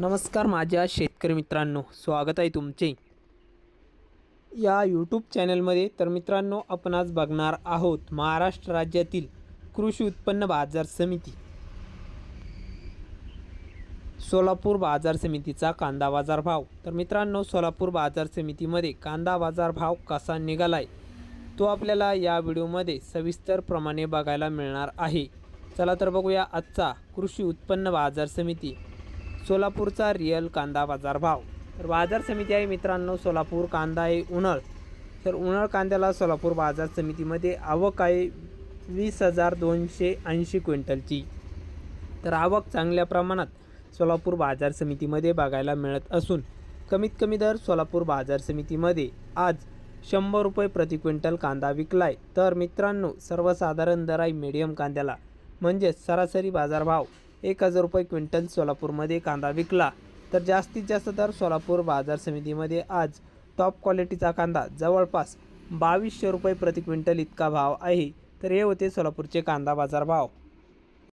नमस्कार माझ्या शेतकरी मित्रांनो स्वागत आहे तुमचे. या यूट्यूब चॅनलमध्ये तर मित्रांनो आपण आज बघणार आहोत महाराष्ट्र राज्यातील कृषी उत्पन्न बाजार समिती. सोलापूर बाजार समितीचा कांदा बाजार भाव. तर मित्रांनो सोलापूर बाजार समितीमध्ये कांदा बाजार भाव कसा निघालाय तो आपल्याला या व्हिडिओमध्ये सविस्तरप्रमाणे बघायला मिळणार आहे. चला तर बघूया आजचा कृषी उत्पन्न बाजार समिती. सोलापूरचा रिअल कांदा बाजार भाव. तर बाजार समिती आहे मित्रांनो सोलापूर कांदा आहे उन्हाळ. तर उन्हाळ कांद्याला सोलापूर बाजार समितीमध्ये आवक आहे वीस हजार दोनशे ऐंशी क्विंटलची. तर आवक चांगल्या प्रमाणात सोलापूर बाजार समितीमध्ये बघायला मिळत असून कमीत कमी दर सोलापूर बाजार समितीमध्ये आज शंभर रुपये प्रति क्विंटल कांदा विकलाय. तर मित्रांनो सर्वसाधारण दर आहे मीडियम कांद्याला. म्हणजेच सरासरी बाजारभाव एक हजार रुपये क्विंटल सोलापूरमध्ये कांदा विकला. तर जास्तीत जास्त दर सोलापूर बाजार समितीमध्ये आज टॉप क्वालिटीचा कांदा जवळपास बावीसशे रुपये प्रति क्विंटल इतका भाव आहे. तर हे होते सोलापूरचे कांदा बाजार भाव.